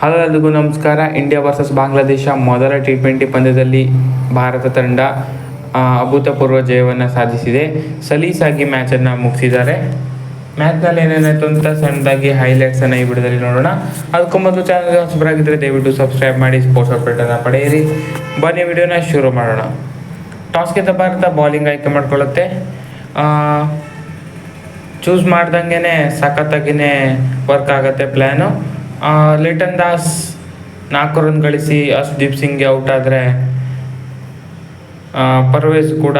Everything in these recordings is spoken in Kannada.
ಹಲೋ ಎಲ್ರಿಗೂ ನಮಸ್ಕಾರ. ಇಂಡಿಯಾ ವರ್ಸಸ್ ಬಾಂಗ್ಲಾದೇಶ ಮೊದಲ ಟಿ ಟ್ವೆಂಟಿ ಪಂದ್ಯದಲ್ಲಿ ಭಾರತ ತಂಡ ಅಭೂತಪೂರ್ವ ಜಯವನ್ನು ಸಾಧಿಸಿದೆ. ಸಲೀಸಾಗಿ ಮ್ಯಾಚನ್ನು ಮುಗಿಸಿದ್ದಾರೆ. ಮ್ಯಾಚ್ನಲ್ಲಿ ಏನೇನಾಯಿತು ಅಂತ ಸಣ್ಣದಾಗಿ ಹೈಲೈಟ್ಸನ್ನು ಈ ಬಿಡದಲ್ಲಿ ನೋಡೋಣ. ಅದಕ್ಕೂ ಮೊದಲು ಚಾನಲ್ಗೆ ಹೊಸಬರಾಗಿದ್ದರೆ ದಯವಿಟ್ಟು ಸಬ್ಸ್ಕ್ರೈಬ್ ಮಾಡಿ ಸ್ಪೋರ್ಟ್ಸ್ ಅಪ್ಡೇಟನ್ನು ಪಡೆಯಿರಿ. ಬನ್ನಿ ವಿಡಿಯೋನ ಶುರು ಮಾಡೋಣ. ಟಾಸ್ ಗೆದ್ದ ಭಾರತ ಬಾಲಿಂಗ್ ಆಯ್ಕೆ ಮಾಡ್ಕೊಳ್ಳುತ್ತೆ. ಚೂಸ್ ಮಾಡ್ದಂಗೆ ಸಖತ್ತಾಗಿನೇ ವರ್ಕ್ ಆಗುತ್ತೆ ಪ್ಲ್ಯಾನು ಲಿಟನ್ ದಾಸ್ ನಾಲ್ಕು ರನ್ ಗಳಿಸಿ ಹರ್ಷದೀಪ್ ಸಿಂಗ್ಗೆ ಔಟ್ ಆದರೆ ಪರ್ವೇಸ್ ಕೂಡ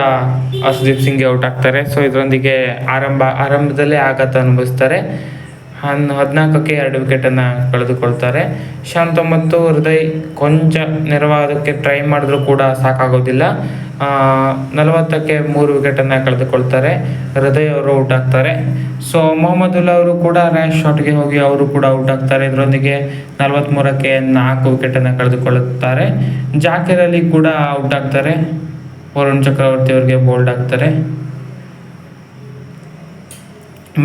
ಹರ್ಷದೀಪ್ ಸಿಂಗ್ಗೆ ಔಟ್ ಆಗ್ತಾರೆ. ಸೊ ಇದರೊಂದಿಗೆ ಆರಂಭ, ಆರಂಭದಲ್ಲೇ ಆಘಾತ ಅನುಭವಿಸ್ತಾರೆ. ಹನ್, ಹದಿನಾಲ್ಕಕ್ಕೆ ಎರಡು ವಿಕೆಟನ್ನು ಕಳೆದುಕೊಳ್ತಾರೆ. ಶಾಂತ ಮತ್ತು ಹೃದಯ್ ಕೊಂಚ ನೆರವಾದಕ್ಕೆ ಟ್ರೈ ಮಾಡಿದ್ರೂ ಕೂಡ ಸಾಕಾಗೋದಿಲ್ಲ. ನಲವತ್ತಕ್ಕೆ ಮೂರು ವಿಕೆಟನ್ನು ಕಳೆದುಕೊಳ್ತಾರೆ. ಹೃದಯ್ ಅವರು ಔಟ್ ಆಗ್ತಾರೆ. ಸೊ ಮೊಹಮ್ಮದುಲ್ಲಾ ಅವರು ಕೂಡ ರ್ಯಾಶ್ ಶಾಟ್ಗೆ ಹೋಗಿ ಅವರು ಕೂಡ ಔಟ್ ಆಗ್ತಾರೆ. ಇದರೊಂದಿಗೆ ನಲವತ್ತ್ಮೂರಕ್ಕೆ ನಾಲ್ಕು ವಿಕೆಟನ್ನು ಕಳೆದುಕೊಳ್ಳುತ್ತಾರೆ. ಜಾಕಿರ್ ಅಲಿ ಕೂಡ ಔಟ್ ಆಗ್ತಾರೆ. ವರುಣ್ ಚಕ್ರವರ್ತಿ ಅವರಿಗೆ ಬೋಲ್ಡ್ ಆಗ್ತಾರೆ.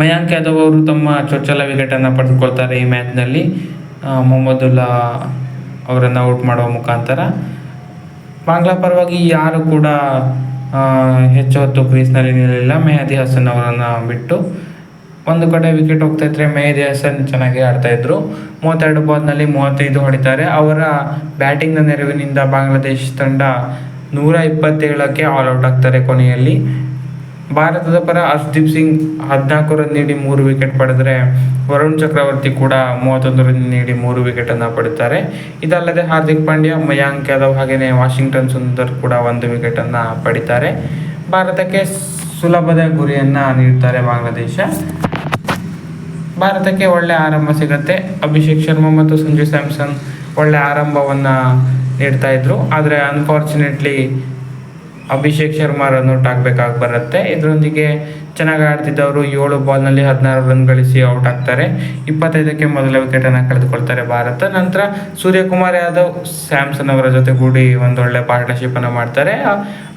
ಮಯಾಂಕ್ ಯಾದವ್ ಅವರು ತಮ್ಮ ಚೊಚ್ಚಲ ವಿಕೆಟನ್ನು ಪಡೆದುಕೊಳ್ತಾರೆ ಈ ಮ್ಯಾಚ್ನಲ್ಲಿ ಮೊಹಮ್ಮದುಲ್ಲಾ ಅವರನ್ನು ಔಟ್ ಮಾಡುವ ಮುಖಾಂತರ. ಬಾಂಗ್ಲಾ ಪರವಾಗಿ ಯಾರು ಕೂಡ ಹೆಚ್ಚು ಹೊತ್ತು ಕ್ರೀಸ್ನಲ್ಲಿ ನಿಲ್ಲಲಿಲ್ಲ. ಮೆಹದಿ ಹಸನ್ ಅವರನ್ನು ಬಿಟ್ಟು ಒಂದು ಕಡೆ ವಿಕೆಟ್ ಹೋಗ್ತಾ ಇದ್ರೆ ಮೆಹದಿ ಹಸನ್ ಚೆನ್ನಾಗಿ ಆಡ್ತಾಯಿದ್ರು ಮೂವತ್ತೆರಡು ಬಾಲ್ನಲ್ಲಿ ಮೂವತ್ತೈದು ಹೊಡಿತಾರೆ. ಅವರ ಬ್ಯಾಟಿಂಗ್ನ ನೆರವಿನಿಂದ ಬಾಂಗ್ಲಾದೇಶ ತಂಡ ನೂರ ಇಪ್ಪತ್ತೇಳಕ್ಕೆ ಆಲ್ ಔಟ್ ಆಗ್ತಾರೆ ಕೊನೆಯಲ್ಲಿ. ಭಾರತದ ಪರ ಹರ್ಷದೀಪ್ ಸಿಂಗ್ ಹದಿನಾಲ್ಕು ರನ್ ನೀಡಿ ಮೂರು ವಿಕೆಟ್ ಪಡೆದರೆ ವರುಣ್ ಚಕ್ರವರ್ತಿ ಕೂಡ ಮೂವತ್ತೊಂದು ರನ್ ನೀಡಿ ಮೂರು ವಿಕೆಟನ್ನು ಪಡುತ್ತಾರೆ ಇದಲ್ಲದೆ ಹಾರ್ದಿಕ್ ಪಾಂಡ್ಯ, ಮಯಾಂಕ್ ಯಾದವ್ ಹಾಗೆಯೇ ವಾಷಿಂಗ್ಟನ್ ಸುಂದರ್ ಕೂಡ ಒಂದು ವಿಕೆಟನ್ನು ಪಡಿತಾರೆ. ಭಾರತಕ್ಕೆ ಸುಲಭದ ಗುರಿಯನ್ನು ನೀಡ್ತಾರೆ ಬಾಂಗ್ಲಾದೇಶ. ಭಾರತಕ್ಕೆ ಒಳ್ಳೆ ಆರಂಭ ಸಿಗತ್ತೆ. ಅಭಿಷೇಕ್ ಶರ್ಮಾ ಮತ್ತು ಸಂಜು ಸ್ಯಾಮ್ಸನ್ ಒಳ್ಳೆ ಆರಂಭವನ್ನು ನೀಡ್ತಾ ಇದ್ರು. ಆದರೆ unfortunately Abhishek Sharma run out ಆಗಬೇಕಾಗಿ ಬರುತ್ತೆ. ಇದರೊಂದಿಗೆ ಚೆನ್ನಾಗಿ ಆಡ್ತಿದ್ದವರು ಏಳು ಬಾಲ್ನಲ್ಲಿ ಹದಿನಾರು ರನ್ ಗಳಿಸಿ ಔಟ್ ಆಗ್ತಾರೆ. ಇಪ್ಪತ್ತೈದಕ್ಕೆ ಮೊದಲ ವಿಕೆಟನ್ನು ಕಳೆದುಕೊಳ್ತಾರೆ ಭಾರತ. ನಂತರ ಸೂರ್ಯಕುಮಾರ್ ಯಾದವ್ ಸ್ಯಾಮ್ಸನ್ ಅವರ ಜೊತೆಗೂಡಿ ಒಂದೊಳ್ಳೆ ಪಾರ್ಟ್ನರ್ಶಿಪ್ಪನ್ನು ಮಾಡ್ತಾರೆ.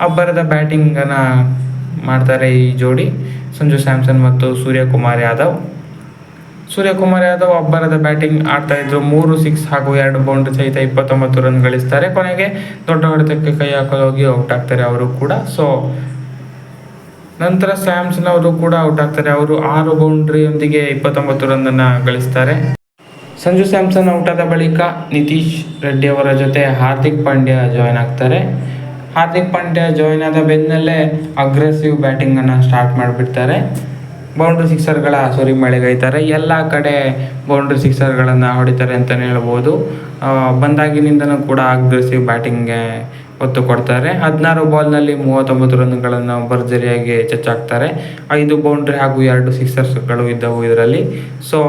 ಅಬ್ಬರದ ಬ್ಯಾಟಿಂಗನ್ನು ಮಾಡ್ತಾರೆ ಈ ಜೋಡಿ. ಸಂಜು ಸ್ಯಾಮ್ಸನ್ ಮತ್ತು ಸೂರ್ಯಕುಮಾರ್ ಯಾದವ್. ಸೂರ್ಯಕುಮಾರ್ ಯಾದವ್ ಅಬ್ಬರದ ಬ್ಯಾಟಿಂಗ್ ಆಡ್ತಾ ಇದ್ರು. ಮೂರು ಸಿಕ್ಸ್ ಹಾಗೂ ಎರಡು ಬೌಂಡ್ರಿ ಸಹಿತ ಇಪ್ಪತ್ತೊಂಬತ್ತು ರನ್ ಗಳಿಸ್ತಾರೆ. ಕೊನೆಗೆ ದೊಡ್ಡ ಹೊಡೆತಕ್ಕೆ ಕೈ ಹಾಕಲು ಹೋಗಿ ಔಟ್ ಆಗ್ತಾರೆ ಅವರು ಕೂಡ. ಸೊ ನಂತರ ಸ್ಯಾಮ್ಸನ್ ಅವರು ಕೂಡ ಔಟ್ ಆಗ್ತಾರೆ. ಅವರು ಆರು ಬೌಂಡ್ರಿಯೊಂದಿಗೆ ಇಪ್ಪತ್ತೊಂಬತ್ತು ರನ್ ಅನ್ನ ಗಳಿಸ್ತಾರೆ. ಸಂಜು ಸ್ಯಾಮ್ಸನ್ ಔಟ್ ಆದ ಬಳಿಕ ನಿತೀಶ್ ರೆಡ್ಡಿ ಅವರ ಜೊತೆ ಹಾರ್ದಿಕ್ ಪಾಂಡ್ಯ ಜಾಯ್ನ್ ಆಗ್ತಾರೆ. ಹಾರ್ದಿಕ್ ಪಾಂಡ್ಯ ಜಾಯ್ನ್ ಆದ ಬೆನ್ನಲ್ಲೇ ಅಗ್ರೆಸಿವ್ ಬ್ಯಾಟಿಂಗನ್ನು ಸ್ಟಾರ್ಟ್ ಮಾಡಿಬಿಡ್ತಾರೆ. ಬೌಂಡ್ರಿ ಸಿಕ್ಸರ್ಗಳ ಸುರಿಮಳೆಗೈತಾರೆ ಎಲ್ಲ ಕಡೆ ಬೌಂಡ್ರಿ ಸಿಕ್ಸರ್ಗಳನ್ನು ಹೊಡಿತಾರೆ ಅಂತಲೇ ಹೇಳ್ಬೋದು. ಬಂದಾಗಿನಿಂದನೂ ಕೂಡ ಅಗ್ರೆಸಿವ್ ಬ್ಯಾಟಿಂಗ್ಗೆ ಒತ್ತು ಕೊಡ್ತಾರೆ. ಹದಿನಾರು ಬಾಲ್ನಲ್ಲಿ ಮೂವತ್ತೊಂಬತ್ತು ರನ್ಗಳನ್ನು ಭರ್ಜರಿಯಾಗಿ ಚಚ್ಚಾಕ್ತಾರೆ ಐದು ಬೌಂಡ್ರಿ ಹಾಗೂ ಎರಡು ಸಿಕ್ಸರ್ಸ್ಗಳು ಇದ್ದವು ಇದರಲ್ಲಿ. ಸೊ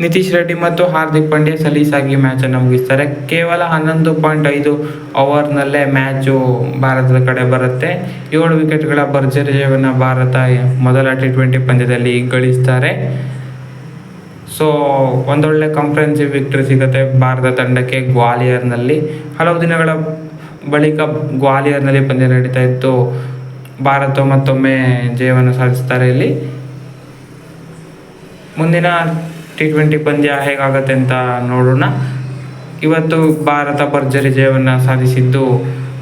ನಿತೀಶ್ ರೆಡ್ಡಿ ಮತ್ತು ಹಾರ್ದಿಕ್ ಪಾಂಡ್ಯ ಸಲೀಸಾಗಿ ಮ್ಯಾಚನ್ನು ಮುಗಿಸ್ತಾರೆ. ಕೇವಲ ಹನ್ನೊಂದು ಪಾಯಿಂಟ್ ಐದು ಓವರ್ನಲ್ಲೇ ಮ್ಯಾಚು ಭಾರತದ ಕಡೆ ಬರುತ್ತೆ. ಏಳು ವಿಕೆಟ್ಗಳ ಭರ್ಜರಿ ಜಯವನ್ನು ಭಾರತ ಮೊದಲ ಟಿ ಟ್ವೆಂಟಿ ಪಂದ್ಯದಲ್ಲಿ ಗಳಿಸ್ತಾರೆ. ಸೊ ಒಂದೊಳ್ಳೆ ಕಂಪ್ರೆನ್ಸಿವ್ ವಿಕ್ಟ್ರಿ ಸಿಗುತ್ತೆ ಭಾರತ ತಂಡಕ್ಕೆ ಗ್ವಾಲಿಯರ್ನಲ್ಲಿ. ಹಲವು ದಿನಗಳ ಬಳಿಕ ಗ್ವಾಲಿಯರ್ನಲ್ಲಿ ಪಂದ್ಯ ನಡೀತಾ ಇತ್ತು. ಭಾರತ ಮತ್ತೊಮ್ಮೆ ಜಯವನ್ನು ಸಾಧಿಸ್ತಾರೆ ಇಲ್ಲಿ. ಮುಂದಿನ ಟಿ ಟ್ವೆಂಟಿ ಪಂದ್ಯ ಹೇಗಾಗತ್ತೆ ಅಂತ ನೋಡೋಣ. ಇವತ್ತು ಭಾರತ ಭರ್ಜರಿ ಜಯವನ್ನು ಸಾಧಿಸಿದ್ದು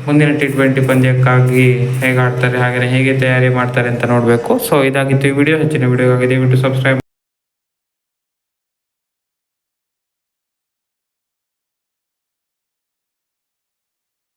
ಮುಂದಿನ ಟಿ ಟ್ವೆಂಟಿ ಪಂದ್ಯಕ್ಕಾಗಿ ಹೇಗೆ ಆಡ್ತಾರೆ ಹಾಗೆ ಹೇಗೆ ತಯಾರಿ ಮಾಡ್ತಾರೆ ಅಂತ ನೋಡಬೇಕು. ಸೊ ಇದಾಗಿತ್ತು ಈ ವಿಡಿಯೋ ಹೆಚ್ಚಿನ ವಿಡಿಯೋಗಾಗಿ ದಯವಿಟ್ಟು ಸಬ್ಸ್ಕ್ರೈಬ್